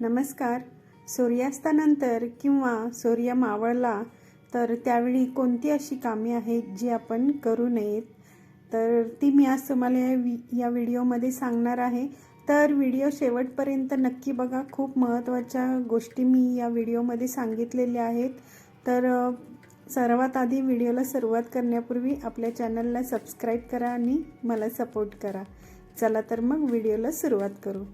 नमस्कार. सूर्यास्तानंतर किंवा सूर्य मावळला तर त्यावेळी कोणती अशी कामे आहेत जी आपण करू नयेत? तर ती मी आज तुम्हाला या या व्हिडिओमध्ये सांगणार आहे. तर व्हिडिओ शेवटपर्यंत नक्की बघा. खूप महत्त्वाच्या गोष्टी मी या व्हिडिओमध्ये सांगितलेल्या आहेत. तर सर्वात आधी व्हिडिओला सुरुवात करण्यापूर्वी आपल्या चॅनलला सबस्क्राईब करा आणि मला सपोर्ट करा. चला तर मग व्हिडिओला सुरुवात करू.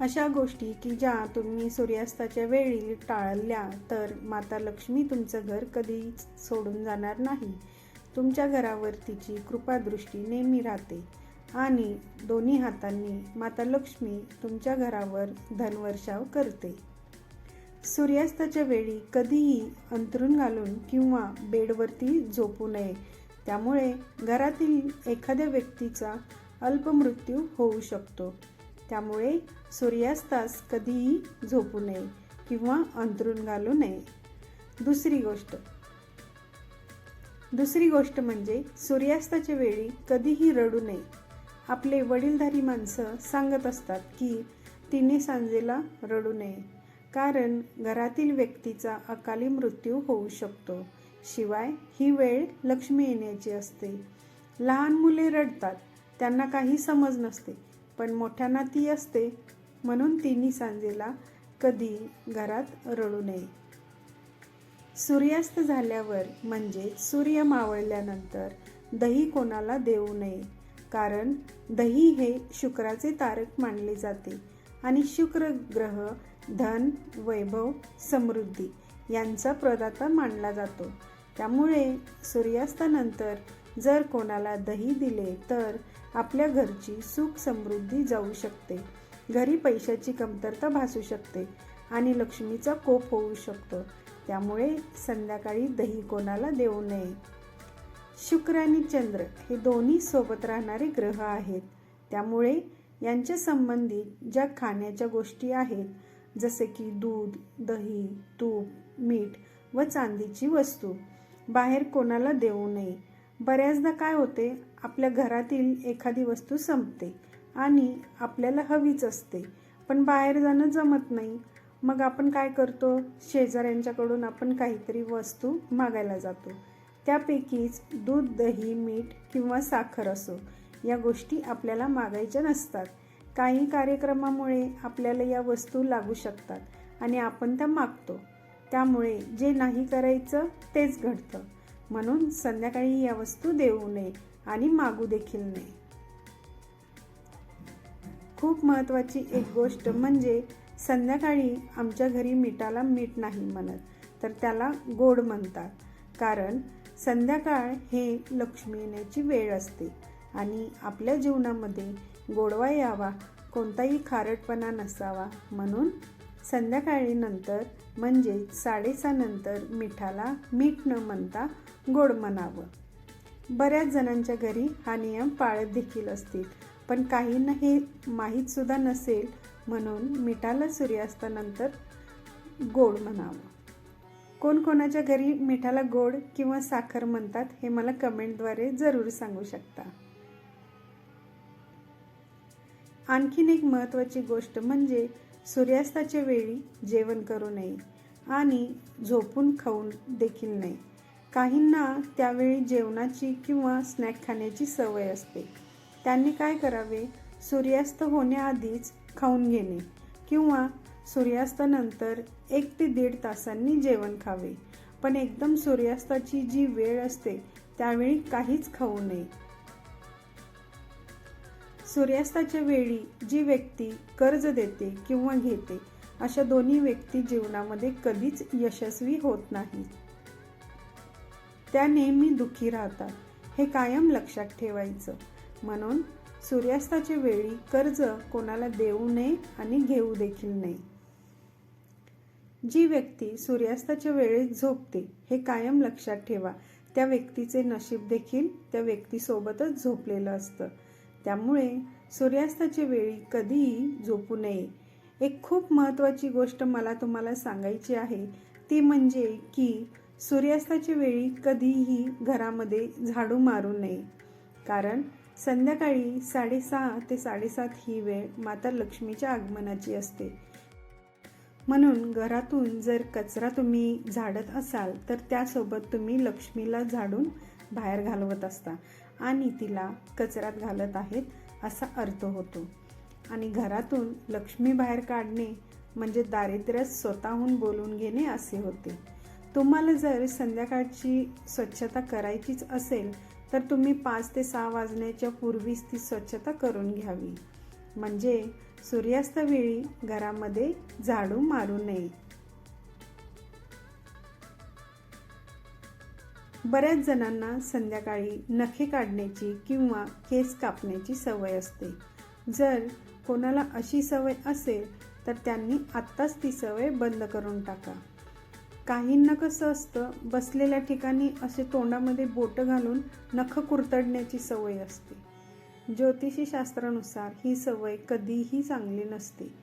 अशा गोष्टी की ज्या तुम्ही सूर्यास्ताच्या वेळी टाळल्या तर माता लक्ष्मी तुमचं घर कधीच सोडून जाणार नाही. तुमच्या घरावर तिची कृपादृष्टी नेहमी राहते. आणि दोन्ही हातांनी माता लक्ष्मी तुमच्या घरावर धनवर्षाव करते. सूर्यास्ताच्या वेळी कधीही अंथरूण घालून किंवा बेडवरती झोपू नये. त्यामुळे घरातील एखाद्या व्यक्तीचा अल्पमृत्यू होऊ शकतो. त्यामुळे सूर्यास्तास कधीही झोपू नये किंवा अंतरून घालू नये. दुसरी गोष्ट. दुसरी गोष्ट म्हणजे सूर्यास्ताच्या वेळी कधीही रडू नये. आपले वडीलधारी माणसं सांगत असतात की तिने सांजेला रडू नये कारण घरातील व्यक्तीचा अकाली मृत्यू होऊ शकतो. शिवाय ही वेळ लक्ष्मी येण्याची असते. लहान मुले रडतात त्यांना काही समज नसते. पण मोठ्यांना ती असते म्हणून तिन्ही सांजेला कधी घरात रडू नये. सूर्यास्त झाल्यावर म्हणजे सूर्य मावळल्यानंतर दही कोणाला देऊ नये कारण दही हे शुक्राचे तारक मानले जाते आणि शुक्र ग्रह धन वैभव समृद्धी यांचा प्रदाता मानला जातो. त्यामुळे सूर्यास्तानंतर जर कोणाला दही दिले तर आपल्या घरची सुख समृद्धी जाऊ शकते. घरी पैशाची कमतरता भासू शकते आणि लक्ष्मीचा कोप होऊ शकतो. त्यामुळे संध्याकाळी दही कोणाला देऊ नये. शुक्र आणि चंद्र हे दोन्ही सोबत राहणारे ग्रह आहेत. त्यामुळे यांच्या संबंधित ज्या खाण्याच्या गोष्टी आहेत जसे की दूध दही तूप मीठ व चांदीची वस्तू बाहेर कोणाला देऊ नये. बऱ्याचदा काय होते आपल्या घरातील एखादी वस्तू संपते आणि आपल्याला हवीच असते पण बाहेर जाणं जमत नाही. मग आपण काय करतो? शेजाऱ्यांच्याकडून आपण काहीतरी वस्तू मागायला जातो. त्यापैकीच दूध दही मीठ किंवा साखर असो या गोष्टी आपल्याला मागायच्या नसतात. काही कार्यक्रमामुळे आपल्याला या वस्तू लागू शकतात आणि आपण त्या मागतो. त्यामुळे जे नाही करायचं तेच घडतं. म्हणून संध्याकाळी या वस्तू देऊ नये. आणि मागू देखील नाही खूप महत्त्वाची एक गोष्ट म्हणजे संध्याकाळी आमच्या घरी मिठाला मीठ नाही म्हणत तर त्याला गोड म्हणतात. कारण संध्याकाळ हे लक्ष्मी येण्याची वेळ असते आणि आपल्या जीवनामध्ये गोडवा यावा कोणताही खारटपणा नसावा म्हणून संध्याकाळी नंतर म्हणजे साडेसहा नंतर मिठाला मीठ न म्हणता गोड म्हणावं. बऱ्याच जणांच्या घरी हा नियम पाळत देखील असतील. पण काहींना हे माहीतसुद्धा नसेल म्हणून मिठाला सूर्यास्तानंतर गोड म्हणावं. कोणकोणाच्या घरी मिठाला गोड किंवा साखर म्हणतात हे मला कमेंटद्वारे जरूर सांगू शकता. आणखीन एक महत्त्वाची गोष्ट म्हणजे सूर्यास्ताच्या वेळी जेवण करू नये आणि झोपून खाऊन देखील नाही काहींना त्यावेळी जेवणाची किंवा स्नॅक खाण्याची सवय असते. त्यांनी काय करावे? सूर्यास्त होण्याआधीच खाऊन घेणे किंवा सूर्यास्तानंतर एक ते दीड तासांनी जेवण खावे. पण एकदम सूर्यास्ताची जी वेळ असते त्यावेळी काहीच खाऊ नये. सूर्यास्ताच्या वेळी जी व्यक्ती कर्ज देते किंवा घेते अशा दोन्ही व्यक्ती जीवनामध्ये कधीच यशस्वी होत नाहीत. त्या नेहमी दुःखी राहतात. हे कायम लक्षात ठेवायचं. म्हणून सूर्यास्ताच्या वेळी कर्ज कोणाला देऊ नये आणि घेऊ देखील नये. जी व्यक्ती सूर्यास्ताच्या वेळेत झोपते हे कायम लक्षात ठेवा. त्या व्यक्तीचे नशीब देखील त्या व्यक्तीसोबतच झोपलेलं असतं. त्यामुळे सूर्यास्ताच्या वेळी कधीही झोपू नये. एक खूप महत्त्वाची गोष्ट मला तुम्हाला सांगायची आहे ती म्हणजे की सूर्यास्ताच्या वेळी कधीही घरामध्ये झाडू मारू नये. कारण संध्याकाळी साडेसहा ते साडेसात ही वेळ माता लक्ष्मीच्या आगमनाची असते. म्हणून घरातून जर कचरा तुम्ही झाडत असाल तर त्यासोबत तुम्ही लक्ष्मीला झाडून बाहेर घालवत असता आणि तिला कचऱ्यात घालत आहेत असा अर्थ होतो. आणि घरातून लक्ष्मी बाहेर काढणे म्हणजे दारिद्र्य स्वतःहून बोलून घेणे असे होते. तुम्हाला जर संध्याकाळची स्वच्छता करायचीच असेल तर तुम्ही पाच ते सहा वाजण्याच्या पूर्वीच ती स्वच्छता करून घ्यावी. म्हणजे सूर्यास्तावेळी घरामध्ये झाडू मारू नये. बऱ्याच जणांना संध्याकाळी नखे काढण्याची किंवा केस कापण्याची सवय असते. जर कोणाला अशी सवय असेल तर त्यांनी आत्ताच ती सवय बंद करून टाका. काहींना कसं असतं बसलेल्या ठिकाणी असे तोंडामध्ये बोटं घालून नख कुरतडण्याची सवय असते. ज्योतिषी शास्त्रानुसार ही सवय कधीही चांगली नसते.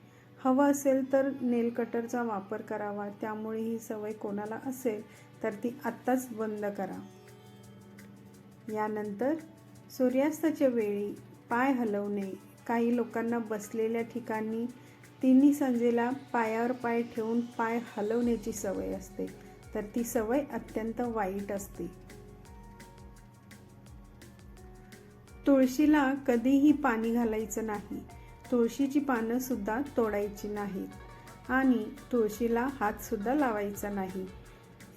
हवं असेल तर नेल कटरचा वापर करावा त्यामुळे ही सवय कोणाला असेल तर ती आत्ताच बंद करा. यानंतर सूर्यास्ताच्या वेळी पाय हलवणे. काही लोकांना बसलेल्या ठिकाणी तिन्ही संजेला पायावर पाय ठेवून पाय हलवण्याची सवय असते. तर ती सवय अत्यंत वाईट असते. तुळशीला कधीही पाणी घालायचं नाही. तुळशीची पानं सुद्धा तोडायची नाहीत. आणि तुळशीला हात सुद्धा लावायचा नाही.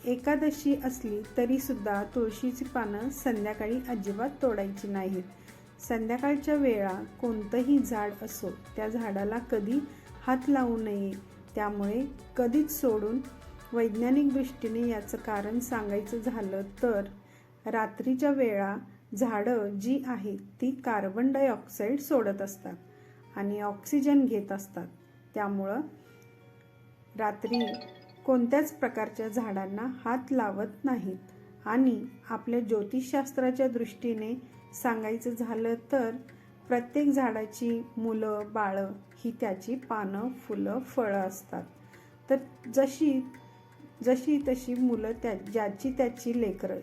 एकादशी असली तरी सुद्धा तुळशीची पानं संध्याकाळी अजिबात तोडायची नाहीत. संध्याकाळच्या वेळा कोणतंही झाड असो त्या झाडाला कधी हात लावू नये. त्यामुळे कधीच सोडून वैज्ञानिक दृष्टीने याचं कारण सांगायचं झालं तर रात्रीच्या वेळा झाडं जी आहेत ती कार्बन डायऑक्साईड सोडत असतात आणि ऑक्सिजन घेत असतात. त्यामुळं रात्री कोणत्याच प्रकारच्या झाडांना हात लावत नाहीत. आणि आपल्या ज्योतिषशास्त्राच्या दृष्टीने सांगायचं झालं तर प्रत्येक झाडाची मुलं बाळं ही त्याची पानं फुलं फळं असतात. तर जशी जशी तशी मुलं त्या ज्याची त्याची लेकरं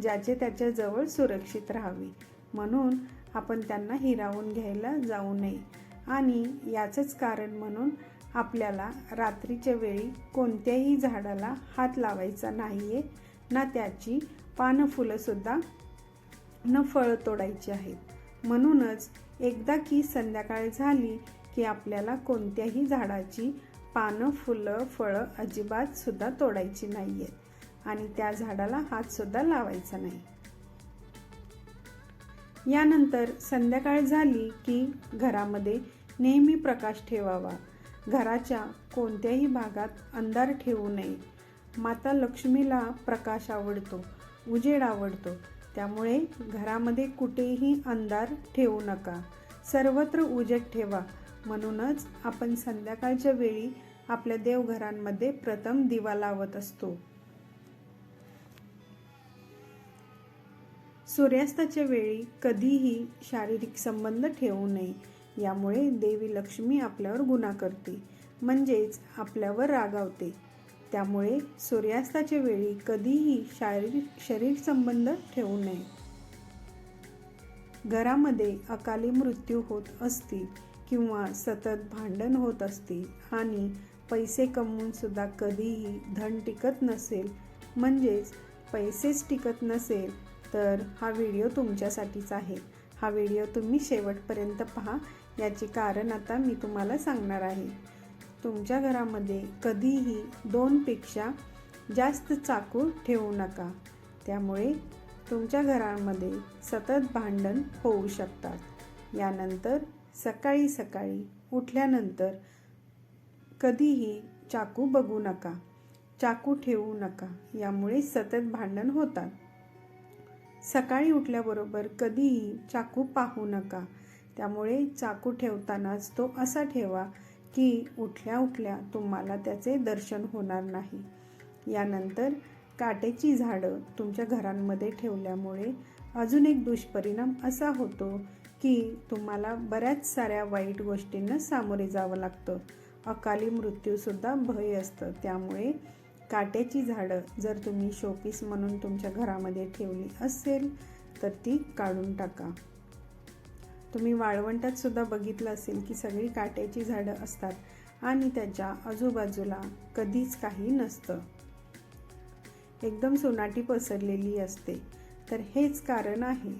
ज्याचे त्याच्याजवळ सुरक्षित राहावी. म्हणून आपण त्यांना हिरावून घ्यायला जाऊ नये. आणि याचंच कारण म्हणून आपल्याला रात्रीच्या वेळी कोणत्याही झाडाला हात लावायचा नाही आहे ना त्याची पानं फुलंसुद्धा न फळं तोडायची आहेत. म्हणूनच एकदा की संध्याकाळ झाली की आपल्याला कोणत्याही झाडाची पानं फुलं फळं अजिबात सुद्धा तोडायची नाही आहेत आणि त्या झाडाला हात सुद्धा लावायचा नाही. यानंतर संध्याकाळ झाली की घरामध्ये नेहमी प्रकाश ठेवावा. घराच्या कोणत्याही भागात अंधार ठेवू नये. माता लक्ष्मीला प्रकाश आवडतो उजेड आवडतो. त्यामुळे घरामध्ये कुठेही अंधार ठेवू नका. सर्वत्र उजेड ठेवा. म्हणूनच आपण संध्याकाळच्या वेळी आपल्या देवघरांमध्ये प्रथम दिवा लावत असतो. सूर्यास्ताच्या वेळी कधीही शारीरिक संबंध ठेवू नये. यामुळे देवी लक्ष्मी आपल्यावर गुन्हा करते. म्हणजेच आपल्यावर रागावते. त्यामुळे सूर्यास्ताच्या वेळी कधीही शारीरिक शरीर संबंध ठेवू नये. घरामध्ये अकाली मृत्यू होत असतील किंवा सतत भांडण होत असतील आणि पैसे कमवून सुद्धा कधीही धन टिकत नसेल म्हणजेच पैसेच टिकत नसेल तर हा व्हिडिओ तुमच्यासाठीच आहे. हा व्हिडिओ तुम्ही शेवटपर्यंत पहा. याचे कारण आता मी तुम्हाला सांगणार आहे. तुमच्या घरामध्ये कधीही दोनपेक्षा जास्त चाकू ठेवू नका. त्यामुळे तुमच्या घरामध्ये सतत भांडण होऊ शकतात. यानंतर सकाळी सकाळी उठल्यानंतर कधीही चाकू बघू नका. चाकू ठेवू नका. यामुळे सतत भांडण होतात. सकाळी उठल्याबरोबर कधीही चाकू पाहू नका. त्यामुळे चाकू ठेवतानाच तो असा ठेवा की उठल्या उठल्या तुम्हाला त्याचे दर्शन होणार नाही. यानंतर काटेची झाडं तुमच्या घरांमध्ये ठेवल्यामुळे अजून एक दुष्परिणाम असा होतो की तुम्हाला बऱ्याच साऱ्या वाईट गोष्टींना सामोरे जावं लागतं. अकाली मृत्यूसुद्धा भय असतं. त्यामुळे काट्याची झाडं जर तुम्ही शोपीस म्हणून तुमच्या घरामध्ये ठेवली असेल तर ती काढून टाका. तुम्ही वाळवंटात सुद्धा बघितलं असेल की सगळी काट्याची झाडं असतात आणि त्याच्या आजूबाजूला कधीच काही नसतं. एकदम सोनाटी पसरलेली असते. तर हेच कारण आहे.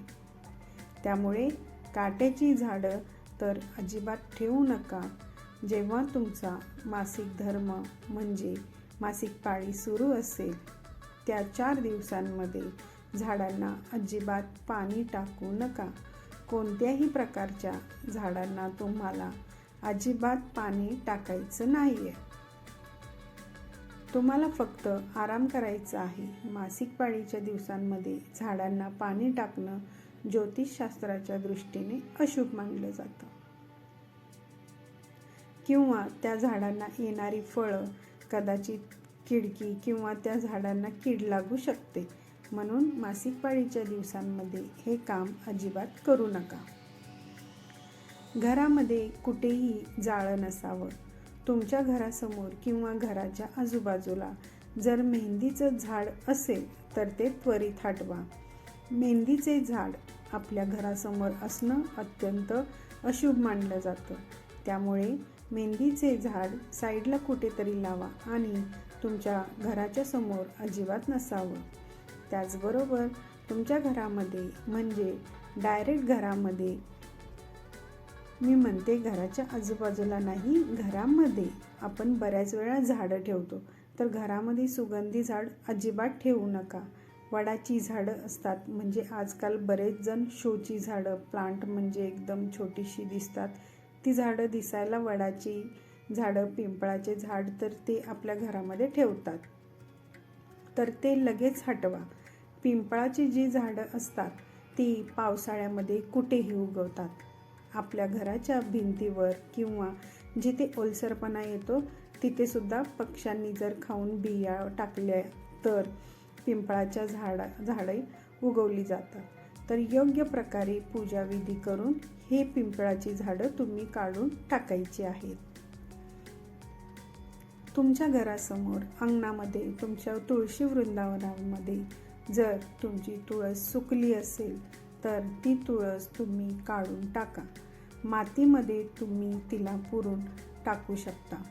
त्यामुळे काट्याची झाडं तर अजिबात ठेवू नका. जेव्हा तुमचा मासिक धर्म म्हणजे मासिक पाळी सुरू असेल त्या चार दिवसांमध्ये झाडांना अजिबात पाणी टाकू नका. कोणत्याही प्रकारच्या झाडांना तुम्हाला अजिबात पाणी टाकायचं नाही आहे तुम्हाला फक्त आराम करायचा आहे. मासिक पाळीच्या दिवसांमध्ये झाडांना पाणी टाकणं ज्योतिषशास्त्राच्या दृष्टीने अशुभ मानलं जातं. किंवा त्या झाडांना येणारी फळं कदाचित किडकी किंवा त्या झाडांना कीड लागू शकते. म्हणून मासिक पाळीच्या दिवसांमध्ये हे काम अजिबात करू नका. घरामध्ये कुठेही जाळं नसावं. तुमच्या घरासमोर किंवा घराच्या आजूबाजूला जर मेहंदीचं झाड असेल तर ते त्वरित हटवा. मेहंदीचे झाड आपल्या घरासमोर असणं अत्यंत अशुभ मानलं जातं. त्यामुळे मेहंदीचे झाड साईडला कुठेतरी लावा आणि तुमच्या घराच्या समोर अजिबात नसावं. त्याचबरोबर तुमच्या घरामध्ये म्हणजे डायरेक्ट घरामध्ये मी म्हणते घराच्या आजूबाजूला नाही घरामध्ये आपण बऱ्याच वेळा झाडं ठेवतो. तर घरामध्ये सुगंधी झाड अजिबात ठेवू नका. वडाची झाडं असतात म्हणजे आजकाल बरेच जण शोची झाडं प्लांट म्हणजे एकदम छोटीशी दिसतात. ती झाडं दिसायला वडाची झाडं पिंपळाचे झाड तर ते आपल्या घरामध्ये ठेवतात. तर ते लगेच हटवा. पिंपळाची जी झाडं असतात ती पावसाळ्यामध्ये कुठेही उगवतात. आपल्या घराच्या भिंतीवर किंवा जिथे ओलसरपणा येतो तिथेसुद्धा पक्ष्यांनी जर खाऊन बिया टाकल्या तर पिंपळाच्या झाडा झाडे उगवली जातात. तर योग्य प्रकारे पूजाविधी करून हे पिंपळाची झाडं तुम्ही काढून टाकायची आहेत. तुमच्या घरासमोर अंगणामध्ये तुमच्या तुळशी वृंदावनामध्ये जर तुमची तुळस सुकली असेल तर ती तुळस तुम्ही काढून टाका. मातीमध्ये तुम्ही तिला पुरून टाकू शकता.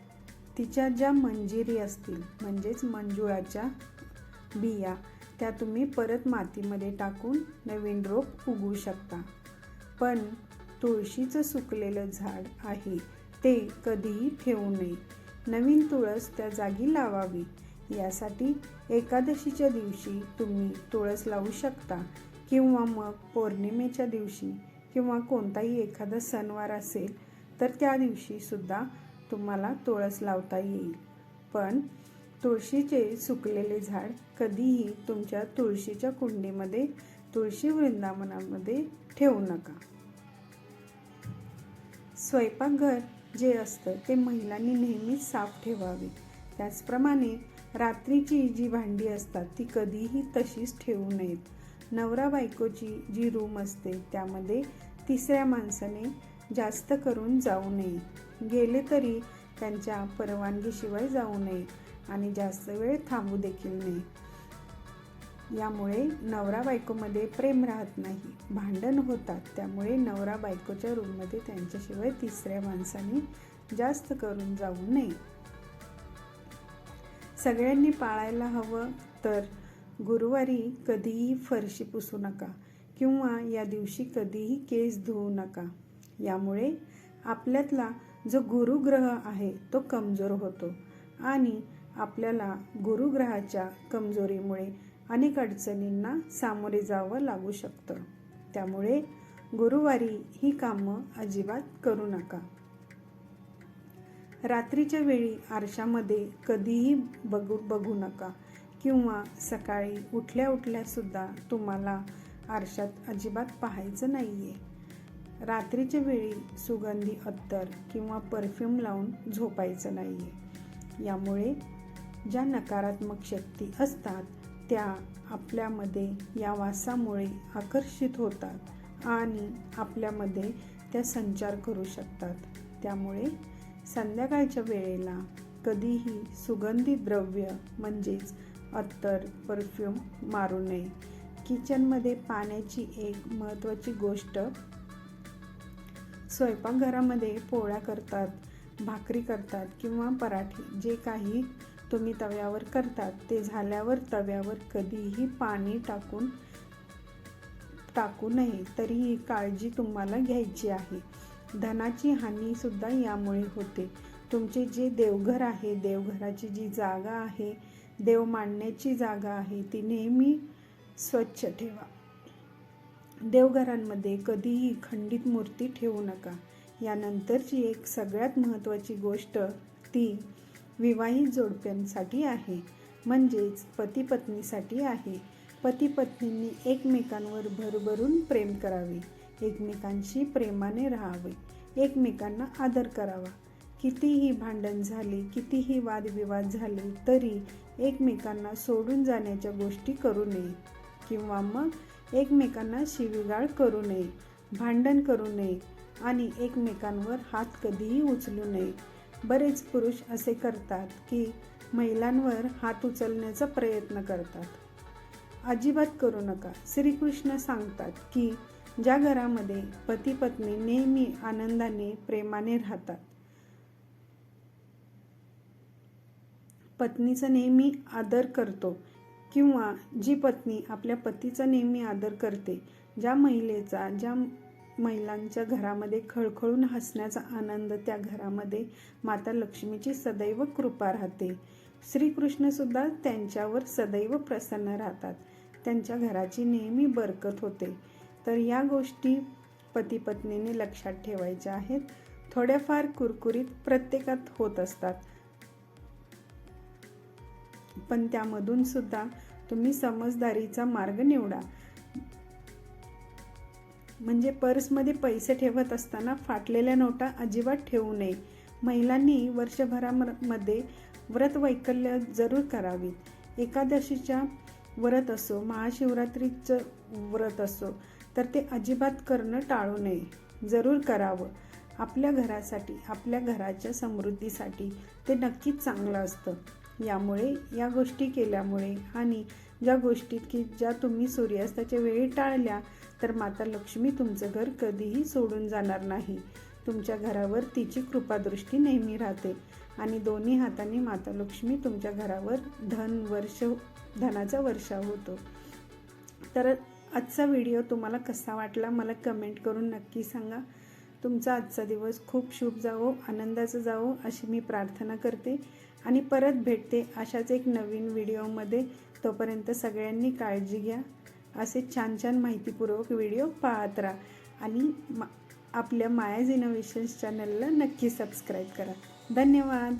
तिच्या ज्या मंजिरी असतील म्हणजेच मंजुळाच्या बिया त्या तुम्ही परत मातीमध्ये टाकून नवीन रोप उगवू शकता. पण तुळशीचं सुकलेलं झाड आहे ते कधीही ठेवू नये. नवीन तुळस त्या जागी लावावी. यासाठी एकादशीच्या दिवशी तुम्ही तुळस लावू शकता किंवा मग पौर्णिमेच्या दिवशी किंवा कोणताही एखादा सणवार असेल तर त्या दिवशी सुद्धा तुम्हाला तुळस लावता येईल. पण तुळशीचे सुकलेले झाड कधीही तुमच्या तुळशीच्या कुंडीमध्ये तुळशी वृंदावनामध्ये ठेवू नका. स्वयंपाकघर जे असतं ते महिलांनी नेहमीच साफ ठेवावे. त्याचप्रमाणे रात्रीची जी भांडी असतात ती कधीही तशीच ठेवू नयेत. नवरा बायकोची जी रूम असते त्यामध्ये तिसऱ्या माणसाने जास्त करून जाऊ नये. गेले तरी त्यांच्या परवानगीशिवाय जाऊ नये आणि जास्त वेळ थांबू देखील नये. यामुळे नवरा बायकोमध्ये प्रेम राहत नाही भांडण होतात. त्यामुळे नवरा बायकोच्या रूममध्ये त्यांच्याशिवाय तिसऱ्या माणसाने जास्त करून जाऊ नये. सगळ्यांनी पाळायला हवं तर गुरुवारी कधीही फरशी पुसू नका किंवा या दिवशी कधीही केस धुवू नका. यामुळे आपल्यातला जो गुरुग्रह आहे तो कमजोर होतो आणि आपल्याला गुरुग्रहाच्या कमजोरीमुळे अनेक अडचणींना सामोरे जावं लागू शकतं. त्यामुळे गुरुवारी ही कामं अजिबात करू नका. रात्रीच्या वेळी आरशामध्ये कधीही बघू बघू नका. किंवा सकाळी उठल्या उठल्यासुद्धा तुम्हाला आरशात अजिबात पाहायचं नाही आहे रात्रीच्या वेळी सुगंधी अत्तर किंवा परफ्यूम लावून झोपायचं नाही आहे यामुळे ज्या नकारात्मक शक्ती असतात त्या आपल्यामध्ये या वासामुळे आकर्षित होतात आणि आपल्यामध्ये त्या संचार करू शकतात. त्यामुळे संध्याकाळच्या वेळेला कधीही सुगंधी द्रव्य म्हणजेच अत्तर परफ्यूम मारू नये. किचनमध्ये पाण्याची एक महत्त्वाची गोष्ट स्वयंपाकघरामध्ये पोळ्या करतात भाकरी करतात किंवा पराठे जे काही तुम्ही तव्यावर करतात ते झाल्यावर तव्यावर कधीही पाणी टाकून टाकू नये. तरीही काळजी तुम्हाला घ्यायची आहे. धनाची हानीसुद्धा यामुळे होते. तुमचे जे देवघर आहे देवघराची जी जागा आहे देव मांडण्याची जागा आहे ती नेहमी स्वच्छ ठेवा. देवघरांमध्ये कधीही खंडित मूर्ती ठेवू नका. यानंतरची एक सगळ्यात महत्त्वाची गोष्ट ती विवाहित जोडप्यांसाठी आहे. म्हणजेच पती पत्नीसाठी आहे. पती पत्नींनी एकमेकांवर भरभरून प्रेम करावे. एकमेकांशी प्रेमाने राहावे. एकमेकांना आदर करावा. कितीही भांडण झाले कितीही वादविवाद झाले तरी एकमेकांना सोडून जाण्याच्या गोष्टी करू नये. किंवा मग एकमेकांना शिवीगाळ करू नये भांडण करू नये आणि एकमेकांवर हात कधीही उचलू नये. बरेच पुरुष असे करतात की महिलांवर हात उचलण्याचा प्रयत्न करतात. अजिबात करू नका. श्रीकृष्ण सांगतात की ज्या घरामध्ये पती पत्नी नेहमी आनंदाने प्रेमाने राहतात. पत्नीचा नेहमी आदर करतो किंवा जी पत्नी आपल्या पतीचा नेहमी आदर करते ज्या महिलेचा ज्या महिलांच्या घरामध्ये खळखळून हसण्याचा आनंद त्या घरामध्ये माता लक्ष्मीची सदैव कृपा राहते. श्रीकृष्णसुद्धा त्यांच्यावर सदैव प्रसन्न राहतात. त्यांच्या घराची नेहमी बरकत होते. तर या गोष्टी पती पत्नीने लक्षात ठेवायच्या आहेत. थोड्याफार कुरकुरीत प्रत्येकात होत असतात. पण त्यामधून सुद्धा तुम्ही समजदारीचा मार्ग निवडा. म्हणजे पर्समध्ये पैसे ठेवत असताना फाटलेल्या नोटा अजिबात ठेवू नये. महिलांनी वर्षभरामध्ये व्रत वैकल्य जरूर करावीत. एकादशीच्या व्रत असो महाशिवरात्रीचं व्रत असो तर ते अजिबात करणं टाळू नये. जरूर करावं. आपल्या घरासाठी आपल्या घराच्या समृद्धीसाठी ते नक्कीच चांगलं असतं. यामुळे या गोष्टी केल्यामुळे आणि ज्या गोष्टीत की ज्या तुम्ही सूर्यास्ताच्या वेळी टाळल्या तर माता लक्ष्मी तुमचं घर कधीही सोडून जाणार नाही. तुमच्या घरावर तिची कृपादृष्टी नेहमी राहते आणि दोन्ही हाताने माता लक्ष्मी तुमच्या घरावर धन वर्ष धनाचा वर्षाव होतो. तर आजचा व्हिडिओ तुम्हाला कसा वाटला मला कमेंट करून नक्की सांगा. तुमचा आजचा दिवस खूप शुभ जावो आनंदाचं जावो अशी मी प्रार्थना करते. आणि परत भेटते अशाच एक नवीन व्हिडिओमध्ये. तोपर्यंत सगळ्यांनी काळजी घ्या. असे छान छान माहितीपूर्वक व्हिडिओ पाहत राहा. आणि मा आपल्या मायाज इनोव्हेशन्स चॅनलला नक्की सबस्क्राईब करा. धन्यवाद.